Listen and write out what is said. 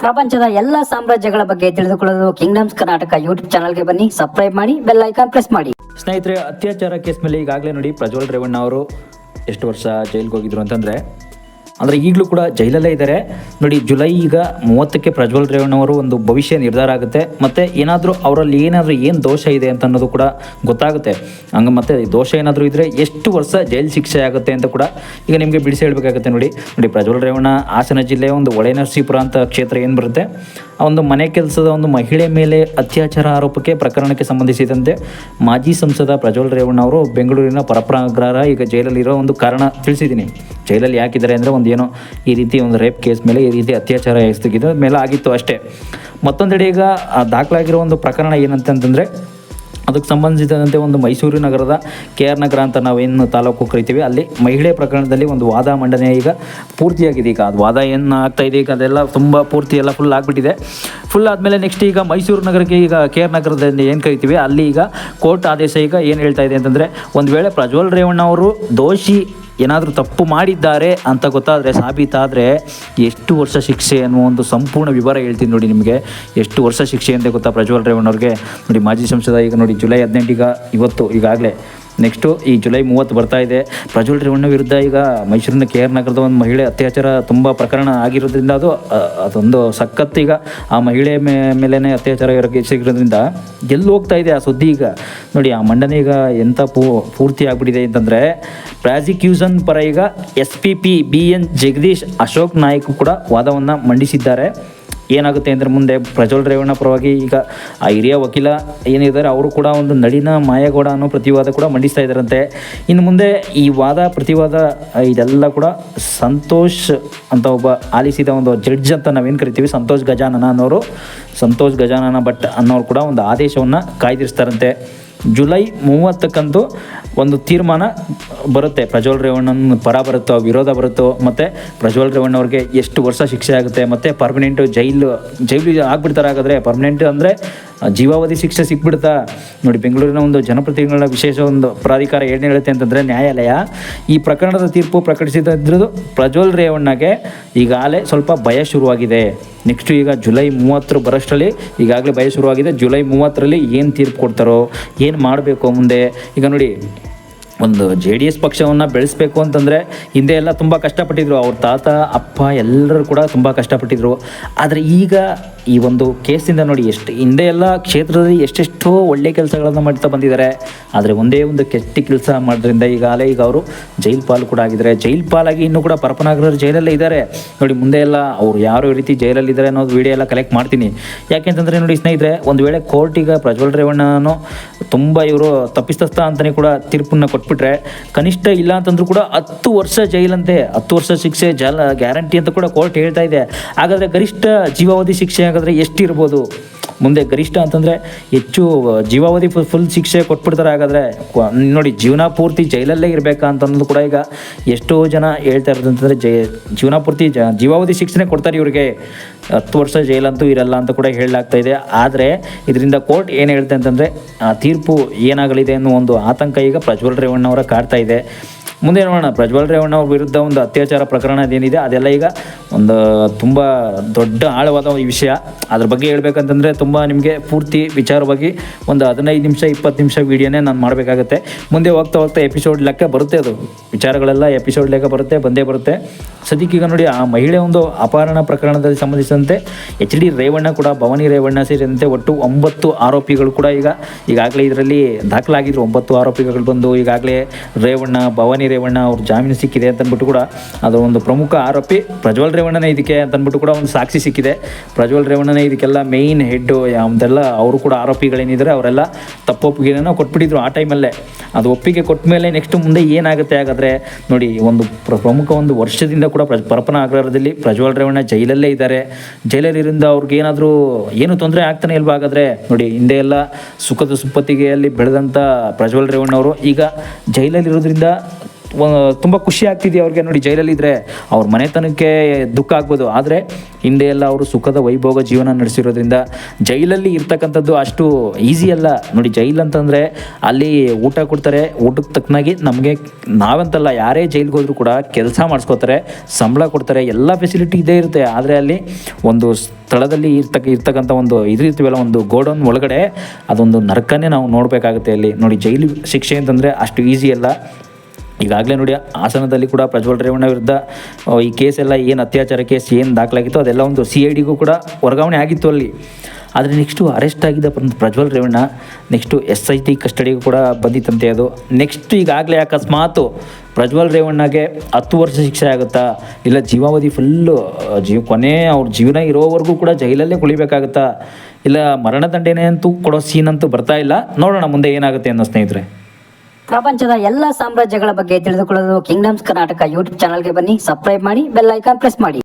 ಪ್ರಪಂಚದ ಎಲ್ಲ ಸಾಮ್ರಾಜ್ಯಗಳ ಬಗ್ಗೆ ತಿಳಿದುಕೊಳ್ಳಲು ಕಿಂಗ್ಡಮ್ಸ್ ಕರ್ನಾಟಕ ಯೂಟ್ಯೂಬ್ ಚಾನಲ್ಗೆ ಬನ್ನಿ ಸಬ್ಸ್ಕ್ರೈಬ್ ಮಾಡಿ ಬೆಲ್ ಐಕಾನ್ ಪ್ರೆಸ್ ಮಾಡಿ. ಸ್ನೇಹಿತರೆ, ಅತ್ಯಾಚಾರ ಕೇಸ್ ಮೇಲೆ ಈಗಾಗಲೇ ನೋಡಿ ಪ್ರಜ್ವಲ್ ರೇವಣ್ಣ ಅವರು ಎಷ್ಟು ವರ್ಷ ಜೈಲ್ಗೆ ಹೋಗಿದ್ರು ಅಂತಂದರೆ ಅಂದರೆ ಈಗಲೂ ಕೂಡ ಜೈಲಲ್ಲೇ ಇದ್ದಾರೆ ನೋಡಿ, ಜುಲೈ ಈಗ ಮೂವತ್ತಕ್ಕೆ ಪ್ರಜ್ವಲ್ ರೇವಣ್ಣ ಅವರು ಒಂದು ಭವಿಷ್ಯ ನಿರ್ಧಾರ ಆಗುತ್ತೆ. ಮತ್ತು ಏನಾದರೂ ಅವರಲ್ಲಿ ಏನಾದರೂ ಏನು ದೋಷ ಇದೆ ಅಂತ ಅನ್ನೋದು ಕೂಡ ಗೊತ್ತಾಗುತ್ತೆ. ಹಂಗೆ ಮತ್ತೆ ದೋಷ ಏನಾದರೂ ಇದ್ದರೆ ಎಷ್ಟು ವರ್ಷ ಜೈಲು ಶಿಕ್ಷೆ ಆಗುತ್ತೆ ಅಂತ ಕೂಡ ಈಗ ನಿಮಗೆ ಬಿಡಿಸಿ ಹೇಳಬೇಕಾಗುತ್ತೆ ನೋಡಿ. ನೋಡಿ, ಪ್ರಜ್ವಲ್ ರೇವಣ್ಣ ಹಾಸನ ಜಿಲ್ಲೆಯ ಒಂದು ಒಳೆ ನರಸೀಪುರ ಅಂತ ಕ್ಷೇತ್ರ ಏನು ಬರುತ್ತೆ? ಒಂದು ಮನೆ ಕೆಲಸದ ಒಂದು ಮಹಿಳೆ ಮೇಲೆ ಅತ್ಯಾಚಾರ ಆರೋಪಕ್ಕೆ ಪ್ರಕರಣಕ್ಕೆ ಸಂಬಂಧಿಸಿದಂತೆ ಮಾಜಿ ಸಂಸದ ಪ್ರಜ್ವಲ್ ರೇವಣ್ಣ ಅವರು ಬೆಂಗಳೂರಿನ ಪರಪ್ರಾಗ್ರಹ ಈಗ ಜೈಲಲ್ಲಿರೋ ಒಂದು ಕಾರಣ ತಿಳಿಸಿದ್ದೀನಿ. ಜೈಲಲ್ಲಿ ಯಾಕಿದ್ದಾರೆ ಅಂದರೆ ಒಂದು ಏನೋ ಈ ರೀತಿ ಒಂದು ರೇಪ್ ಕೇಸ್ ಮೇಲೆ ಈ ರೀತಿ ಅತ್ಯಾಚಾರ ಎಸ್ತಿಗಿದ ಮೇಲೆ ಆಗಿತ್ತು ಅಷ್ಟೇ. ಮತ್ತೊಂದೆಡೆ ಈಗ ದಾಖಲಾಗಿರೋ ಒಂದು ಪ್ರಕರಣ ಏನಂತಂತಂದರೆ ಅದಕ್ಕೆ ಸಂಬಂಧಿಸಿದಂತೆ ಒಂದು ಮೈಸೂರು ನಗರದ ಕೆ ಆರ್ ನಗರ ಅಂತ ನಾವೇನು ತಾಲೂಕು ಕರಿತೀವಿ, ಅಲ್ಲಿ ಮಹಿಳೆ ಪ್ರಕರಣದಲ್ಲಿ ಒಂದು ವಾದ ಮಂಡನೆ ಈಗ ಪೂರ್ತಿಯಾಗಿದೆ. ಈಗ ಅದು ವಾದ ಏನು ಆಗ್ತಾ ಇದೆ, ಈಗ ಅದೆಲ್ಲ ತುಂಬ ಪೂರ್ತಿ ಎಲ್ಲ ಫುಲ್ ಆಗಿಬಿಟ್ಟಿದೆ. ಫುಲ್ ಆದಮೇಲೆ ನೆಕ್ಸ್ಟ್ ಈಗ ಮೈಸೂರು ನಗರಕ್ಕೆ ಈಗ ಕೆ ಆರ್ ನಗರದಲ್ಲಿ ಏನು ಕರಿತೀವಿ, ಅಲ್ಲಿ ಈಗ ಕೋರ್ಟ್ ಆದೇಶ ಈಗ ಏನು ಹೇಳ್ತಾ ಇದೆ ಅಂತಂದರೆ, ಒಂದು ವೇಳೆ ಪ್ರಜ್ವಲ್ ರೇವಣ್ಣ ಅವರು ದೋಷಿ ಏನಾದರೂ ತಪ್ಪು ಮಾಡಿದ್ದಾರೆ ಅಂತ ಗೊತ್ತಾದರೆ, ಸಾಬೀತಾದರೆ ಎಷ್ಟು ವರ್ಷ ಶಿಕ್ಷೆ ಅನ್ನುವ ಒಂದು ಸಂಪೂರ್ಣ ವಿವರ ಹೇಳ್ತೀನಿ ನೋಡಿ ನಿಮಗೆ. ಎಷ್ಟು ವರ್ಷ ಶಿಕ್ಷೆ ಅಂತ ಗೊತ್ತಾ ಪ್ರಜ್ವಲ್ ರೇವಣ್ಣವ್ರಿಗೆ. ನೋಡಿ ಮಾಜಿ ಸಂಸದ, ಈಗ ನೋಡಿ ಜುಲೈ ಹದಿನೆಂಟೀಗ, ಇವತ್ತು ಈಗಾಗಲೇ ನೆಕ್ಸ್ಟು ಈ ಜುಲೈ ಮೂವತ್ತು ಬರ್ತಾ ಇದೆ. ಪ್ರಜ್ವಲ್ ರೇವಣ್ಣ ವಿರುದ್ಧ ಈಗ ಮೈಸೂರಿನ ಕೆ ಆರ್ ನಗರದ ಒಂದು ಮಹಿಳೆ ಅತ್ಯಾಚಾರ ತುಂಬ ಪ್ರಕರಣ ಆಗಿರೋದ್ರಿಂದ ಅದು ಅದೊಂದು ಈಗ. ಆ ಮಹಿಳೆ ಮೇಲೇ ಅತ್ಯಾಚಾರ ಸಿಗಿರೋದ್ರಿಂದ ಎಲ್ಲಿ ಹೋಗ್ತಾ ಇದೆ ಆ ಸುದ್ದಿ ಈಗ? ನೋಡಿ, ಆ ಮಂಡನೆ ಈಗ ಎಂಥ ಪೂ, ಪೂರ್ತಿ ಆಗಿಬಿಟ್ಟಿದೆ ಅಂತಂದರೆ ಪ್ರಾಸಿಕ್ಯೂಷನ್ ಪರ ಈಗ S P P B N Jagadish, Ashok Nayak ಕೂಡ ವಾದವನ್ನು ಮಂಡಿಸಿದ್ದಾರೆ. ಏನಾಗುತ್ತೆ ಅಂದರೆ ಮುಂದೆ ಪ್ರಜ್ವಲ್ ರೇವಣ್ಣ ಪರವಾಗಿ ಈಗ ಆ ಹಿರಿಯ ವಕೀಲ ಏನಿದ್ದಾರೆ, ಅವರು ಕೂಡ ಒಂದು ನಳಿನ ಮಾಯಗೌಡ ಅನ್ನೋ ಪ್ರತಿವಾದ ಕೂಡ ಮಂಡಿಸ್ತಾ ಇದ್ದಾರಂತೆ. ಇನ್ನು ಮುಂದೆ ಈ ವಾದ, ಪ್ರತಿವಾದ, ಇದೆಲ್ಲ ಕೂಡ ಸಂತೋಷ್ ಅಂತ ಒಬ್ಬ ಆಲಿಸಿದ ಒಂದು ಜಡ್ಜ್ ಅಂತ ನಾವೇನು ಕರಿತೀವಿ, ಸಂತೋಷ್ ಗಜಾನನ ಅನ್ನೋರು. ಸಂತೋಷ್ ಗಜಾನನ ಭಟ್ ಅನ್ನೋರು ಕೂಡ ಒಂದು ಆದೇಶವನ್ನು ಕಾಯ್ದಿರಿಸ್ತಾರಂತೆ. ಜುಲೈ ಮೂವತ್ತಕ್ಕಂದು ಒಂದು ತೀರ್ಮಾನ ಬರುತ್ತೆ. ಪ್ರಜ್ವಲ್ ರೇವಣ್ಣನ ಪರ ಬರುತ್ತೋ ವಿರೋಧ ಬರುತ್ತೋ, ಮತ್ತು ಪ್ರಜ್ವಲ್ ರೇವಣ್ಣ ಅವ್ರಿಗೆ ಎಷ್ಟು ವರ್ಷ ಶಿಕ್ಷೆ ಆಗುತ್ತೆ, ಮತ್ತು ಪರ್ಮನೆಂಟು ಜೈಲು ಜೈಲು ಆಗ್ಬಿಡ್ತಾರೆ ಹಾಗಾದರೆ ಪರ್ಮನೆಂಟ್ ಅಂದರೆ ಜೀವಾವಧಿ ಶಿಕ್ಷೆ ಸಿಕ್ಬಿಡ್ತಾ. ನೋಡಿ, ಬೆಂಗಳೂರಿನ ಒಂದು ಜನಪ್ರತಿನಿಧಿಗಳ ವಿಶೇಷ ಒಂದು ಪ್ರಾಧಿಕಾರ ಏನು ಹೇಳುತ್ತೆ ಅಂತಂದರೆ ನ್ಯಾಯಾಲಯ. ಈ ಪ್ರಕರಣದ ತೀರ್ಪು ಪ್ರಕಟಿಸಿದ್ರದ್ದು ಪ್ರಜ್ವಲ್ ರೇವಣ್ಣಗೆ ಈಗಾಗಲೇ ಸ್ವಲ್ಪ ಭಯ ಶುರುವಾಗಿದೆ. ನೆಕ್ಸ್ಟ್ ಈಗ ಜುಲೈ ಮೂವತ್ತರ ಬರೋಷ್ಟರಲ್ಲಿ ಈಗಾಗಲೇ ಭಯ ಶುರುವಾಗಿದೆ. ಜುಲೈ ಮೂವತ್ತರಲ್ಲಿ ಏನು ತೀರ್ಪು ಕೊಡ್ತಾರೋ, ಏನು ಮಾಡಬೇಕು ಮುಂದೆ? ಈಗ ನೋಡಿ ಒಂದು ಜೆ ಡಿ ಎಸ್ ಪಕ್ಷವನ್ನು ಬೆಳೆಸಬೇಕು ಅಂತಂದರೆ ಹಿಂದೆ ಎಲ್ಲ ತುಂಬ ಕಷ್ಟಪಟ್ಟಿದ್ರು. ಅವ್ರ ತಾತ, ಅಪ್ಪ ಎಲ್ಲರೂ ಕೂಡ ತುಂಬ ಕಷ್ಟಪಟ್ಟಿದ್ರು. ಆದರೆ ಈಗ ಈ ಒಂದು ಕೇಸಿಂದ ನೋಡಿ ಎಷ್ಟು ಹಿಂದೆ ಎಲ್ಲ ಕ್ಷೇತ್ರದಲ್ಲಿ ಎಷ್ಟೆಷ್ಟೋ ಒಳ್ಳೆ ಕೆಲಸಗಳನ್ನು ಮಾಡ್ತಾ ಬಂದಿದ್ದಾರೆ. ಆದರೆ ಒಂದೇ ಒಂದು ಕೆಟ್ಟ ಕೆಲಸ ಮಾಡೋದ್ರಿಂದ ಈಗಾಗಲೇ ಈಗ ಅವರು ಜೈಲ್ ಪಾಲು ಕೂಡ ಆಗಿದ್ದಾರೆ. ಜೈಲ್ ಪಾಲಾಗಿ ಇನ್ನೂ ಕೂಡ ಪರಪನಾಗರ ಜೈಲಲ್ಲೇ ಇದ್ದಾರೆ. ನೋಡಿ ಮುಂದೆ ಎಲ್ಲ ಅವ್ರು ಯಾವ ರೀತಿ ಜೈಲಲ್ಲಿದ್ದಾರೆ ಅನ್ನೋದು ವಿಡಿಯೋ ಎಲ್ಲ ಕಲೆಕ್ಟ್ ಮಾಡ್ತೀನಿ. ಯಾಕೆಂತಂದರೆ ನೋಡಿ ಸ್ನೇಹಿತರೆ, ಒಂದು ವೇಳೆ ಕೋರ್ಟಿಗೆ ಈಗ ಪ್ರಜ್ವಲ್ ರೇವಣ್ಣನೂ ತುಂಬ ಇವರು ತಪ್ಪಿಸ್ತಸ್ಥ ಅಂತಲೇ ಕೂಡ ತೀರ್ಪನ್ನು ಕೊಟ್ಬಿಟ್ರೆ ಕನಿಷ್ಠ ಇಲ್ಲ ಅಂತಂದ್ರೂ ಕೂಡ ಹತ್ತು ವರ್ಷ ಜೈಲಂತೆ, ಹತ್ತು ವರ್ಷ ಶಿಕ್ಷೆ, ಜಲ, ಗ್ಯಾರಂಟಿ ಅಂತ ಕೂಡ ಕೋರ್ಟ್ ಹೇಳ್ತಾ ಇದೆ. ಹಾಗಾದರೆ ಗರಿಷ್ಠ ಜೀವಾವಧಿ ಶಿಕ್ಷೆ ಹಾಗಾದರೆ ಎಷ್ಟಿರ್ಬೋದು? ಮುಂದೆ ಗರಿಷ್ಠ ಅಂತಂದರೆ ಹೆಚ್ಚು ಜೀವಾವಧಿ ಫುಲ್ ಶಿಕ್ಷೆ ಕೊಟ್ಬಿಡ್ತಾರೆ. ಹಾಗಾದರೆ ನೋಡಿ, ಜೀವನ ಪೂರ್ತಿ ಜೈಲಲ್ಲೇ ಇರಬೇಕಾ ಅಂತಂದು ಕೂಡ ಈಗ ಎಷ್ಟೋ ಜನ ಹೇಳ್ತಾ ಇರೋದು ಅಂತಂದರೆ ಜೈ, ಜೀವನ ಪೂರ್ತಿ ಜ, ಜೀವಾವಧಿ ಶಿಕ್ಷೆ ಕೊಡ್ತಾರೆ ಇವರಿಗೆ. ಹತ್ತು ವರ್ಷ ಜೈಲಂತೂ ಇರಲ್ಲ ಅಂತ ಕೂಡ ಹೇಳಲಾಗ್ತಾ ಇದೆ. ಆದರೆ ಇದರಿಂದ ಕೋರ್ಟ್ ಏನು ಹೇಳುತ್ತೆ ಅಂತಂದರೆ ಆ, ತೀರ್ಪು ಏನಾಗಲಿದೆ ಅನ್ನೋ ಒಂದು ಆತಂಕ ಈಗ ಪ್ರಜ್ವಲ್ ರೇವಣ್ಣ ಅವರ ಕಾಡ್ತಾ ಇದೆ. ಮುಂದೆ ನೋಡೋಣ. ಪ್ರಜ್ವಲ್ ರೇವಣ್ಣ ಅವ್ರ ವಿರುದ್ಧ ಒಂದು ಅತ್ಯಾಚಾರ ಪ್ರಕರಣ ಅದೇನಿದೆ ಅದೆಲ್ಲ ಈಗ ಒಂದು ತುಂಬ ದೊಡ್ಡ ಆಳವಾದ ಒಂದು ವಿಷಯ. ಅದ್ರ ಬಗ್ಗೆ ಹೇಳ್ಬೇಕಂತಂದರೆ ತುಂಬ ನಿಮಗೆ ಪೂರ್ತಿ ವಿಚಾರವಾಗಿ ಒಂದು ಹದಿನೈದು ನಿಮಿಷ, ಇಪ್ಪತ್ತು ನಿಮಿಷ ವೀಡಿಯೋನೇ ನಾನು ಮಾಡಬೇಕಾಗತ್ತೆ. ಮುಂದೆ ಹೋಗ್ತಾ ಹೋಗ್ತಾ ಎಪಿಸೋಡ್ ಲೆಕ್ಕ ಬರುತ್ತೆ ಅದು. ವಿಚಾರಗಳೆಲ್ಲ ಎಪಿಸೋಡ್ ಲೆಕ್ಕ ಬರುತ್ತೆ, ಬಂದೇ ಬರುತ್ತೆ. ಸದ್ಯಕ್ಕೀಗ ನೋಡಿ ಆ ಮಹಿಳೆ ಒಂದು ಅಪಹರಣ ಪ್ರಕರಣದಲ್ಲಿ ಸಂಬಂಧಿಸಿದಂತೆ ಎಚ್ ಡಿ ರೇವಣ್ಣ ಕೂಡ, ಭವಾನಿ ರೇವಣ್ಣ ಸೇರಿದಂತೆ ಒಟ್ಟು ಒಂಬತ್ತು ಆರೋಪಿಗಳು ಕೂಡ ಈಗ ಈಗಾಗಲೇ ಇದರಲ್ಲಿ ದಾಖಲಾಗಿದ್ರು. ಒಂಬತ್ತು ಆರೋಪಿಗಳು ಬಂದು ಈಗಾಗಲೇ ರೇವಣ್ಣ, ಭವಾನಿ ರೇವಣ್ಣ ಅವ್ರ ಜಾಮೀನು ಸಿಕ್ಕಿದೆ ಅಂತಂದ್ಬಿಟ್ಟು ಕೂಡ ಅದು ಒಂದು ಪ್ರಮುಖ ಆರೋಪಿ ಪ್ರಜ್ವಲ್ ರೇವಣ್ಣನೇ ಇದಕ್ಕೆ ಅಂತ ಅಂದ್ಬಿಟ್ಟು ಕೂಡ ಒಂದು ಸಾಕ್ಷಿ ಸಿಕ್ಕಿದೆ. ಪ್ರಜ್ವಲ್ ರೇವಣ್ಣನೇ ಇದಕ್ಕೆಲ್ಲ ಮೇಯ್ನ್ ಹೆಡ್ಡು ಯಾವುದೆಲ್ಲ ಅವರು ಕೂಡ ಆರೋಪಿಗಳೇನಿದ್ದಾರೆ ಅವರೆಲ್ಲ ತಪ್ಪೊಪ್ಪಿಗೆನೋ ಕೊಟ್ಬಿಟ್ಟಿದ್ರು ಆ ಟೈಮಲ್ಲೇ ಅದು ಒಪ್ಪಿಗೆ ಕೊಟ್ಟ ಮೇಲೆ ನೆಕ್ಸ್ಟ್ ಮುಂದೆ ಏನಾಗುತ್ತೆ ಹಾಗಾದರೆ ನೋಡಿ, ಒಂದು ಪ್ರ- ಪ್ರಮುಖ ಒಂದು ವರ್ಷದಿಂದ ಕೂಡ ಪ್ರಜ್, ಪರಪನ ಆಗ್ರಹದಲ್ಲಿ ಪ್ರಜ್ವಲ್ ರೇವಣ್ಣ ಜೈಲಲ್ಲೇ ಇದ್ದಾರೆ. ಜೈಲಲ್ಲಿರಿಂದ ಅವ್ರಿಗೆ ಏನಾದರೂ ಏನು ತೊಂದರೆ ಆಗ್ತಾನೆ ಇಲ್ವಾ ಹಾಗಾದರೆ? ನೋಡಿ, ಹಿಂದೆ ಎಲ್ಲ ಸುಖದ ಸುಪ್ಪತ್ತಿಗೆಯಲ್ಲಿ ಬೆಳೆದಂಥ ಪ್ರಜ್ವಲ್ ರೇವಣ್ಣವರು ಈಗ ಜೈಲಲ್ಲಿರೋದ್ರಿಂದ ತುಂಬ ಖುಷಿ ಆಗ್ತಿದೆ ಅವ್ರಿಗೆ ನೋಡಿ ಜೈಲಲ್ಲಿದ್ದರೆ ಅವ್ರ ಮನೆತನಕ್ಕೆ ದುಃಖ ಆಗ್ಬೋದು. ಆದರೆ ಹಿಂದೆ ಎಲ್ಲ ಅವರು ಸುಖದ ವೈಭೋಗ ಜೀವನ ನಡೆಸಿರೋದ್ರಿಂದ ಜೈಲಲ್ಲಿ ಇರ್ತಕ್ಕಂಥದ್ದು ಅಷ್ಟು ಈಸಿ ಅಲ್ಲ. ನೋಡಿ ಜೈಲ್ ಅಂತಂದರೆ ಅಲ್ಲಿ ಊಟ ಕೊಡ್ತಾರೆ, ಊಟಕ್ಕೆ ತಕ್ಕನಾಗಿ ನಮಗೆ ನಾವಂತಲ್ಲ, ಯಾರೇ ಜೈಲಿಗೆ ಹೋದರೂ ಕೂಡ ಕೆಲಸ ಮಾಡಿಸ್ಕೋತಾರೆ, ಸಂಬಳ ಕೊಡ್ತಾರೆ, ಎಲ್ಲ ಫೆಸಿಲಿಟಿ ಇದೇ ಇರುತ್ತೆ. ಆದರೆ ಅಲ್ಲಿ ಒಂದು ಸ್ಥಳದಲ್ಲಿ ಇರ್ತಕ್ಕ, ಇರ್ತಕ್ಕಂಥ ಒಂದು ಇದು ಇರ್ತೀವಲ್ಲ, ಒಂದು ಗೋಡೌನ್ ಒಳಗಡೆ ಅದೊಂದು ನರಕನೇ ನಾವು ನೋಡಬೇಕಾಗುತ್ತೆ ಅಲ್ಲಿ. ನೋಡಿ ಜೈಲು ಶಿಕ್ಷೆ ಅಂತಂದರೆ ಅಷ್ಟು ಈಸಿ ಅಲ್ಲ. ಈಗಾಗಲೇ ನೋಡಿ, ಹಾಸನದಲ್ಲಿ ಕೂಡ ಪ್ರಜ್ವಲ್ ರೇವಣ್ಣ ವಿರುದ್ಧ ಈ ಕೇಸ್ ಎಲ್ಲ ಏನು ಅತ್ಯಾಚಾರ ಕೇಸ್ ಏನು ದಾಖಲಾಗಿತ್ತು ಅದೆಲ್ಲ ಒಂದು ಸಿ ಐ ಡಿಗೂ ಕೂಡ ವರ್ಗಾವಣೆ ಆಗಿತ್ತು ಅಲ್ಲಿ. ಆದರೆ ನೆಕ್ಸ್ಟು ಅರೆಸ್ಟ್ ಆಗಿದ್ದ ಪ್ರ- Prajwal Revanna, next S I T ಕಸ್ಟಡಿಗೂ ಕೂಡ ಬಂದಿತ್ತಂತೆ ಅದು. ನೆಕ್ಸ್ಟ್ ಈಗಾಗಲೇ ಅಕಸ್ಮಾತು ಪ್ರಜ್ವಲ್ ರೇವಣ್ಣಗೆ ಹತ್ತು ವರ್ಷ ಶಿಕ್ಷೆ ಆಗುತ್ತಾ, ಇಲ್ಲ ಜೀವಾವಧಿ ಫುಲ್ಲು ಜೀವ, ಕೊನೆ ಅವ್ರ ಜೀವನ ಇರೋವರೆಗೂ ಕೂಡ ಜೈಲಲ್ಲೇ ಕುಳಿಬೇಕಾಗುತ್ತಾ, ಇಲ್ಲ ಮರಣದಂಡನೆ ಅಂತೂ ಕೊಡೋ ಸೀನ್ ಅಂತೂ ಬರ್ತಾ ಇಲ್ಲ. ನೋಡೋಣ ಮುಂದೆ ಏನಾಗುತ್ತೆ ಅನ್ನೋ ಸ್ನೇಹಿತರೆ. ಪ್ರಪಂಚದ ಎಲ್ಲ ಸಾಮ್ರಾಜ್ಯಗಳ ಬಗ್ಗೆ ತಿಳಿದುಕೊಳ್ಳಲು ಕಿಂಗ್ಡಮ್ಸ್ ಕರ್ನಾಟಕ ಯೂಟ್ಯೂಬ್ ಚಾನಲ್ಗೆ ಬನ್ನಿ ಸಬ್ಸ್ಕ್ರೈಬ್ ಮಾಡಿ ಬೆಲ್ ಐಕಾನ್ ಪ್ರೆಸ್ ಮಾಡಿ.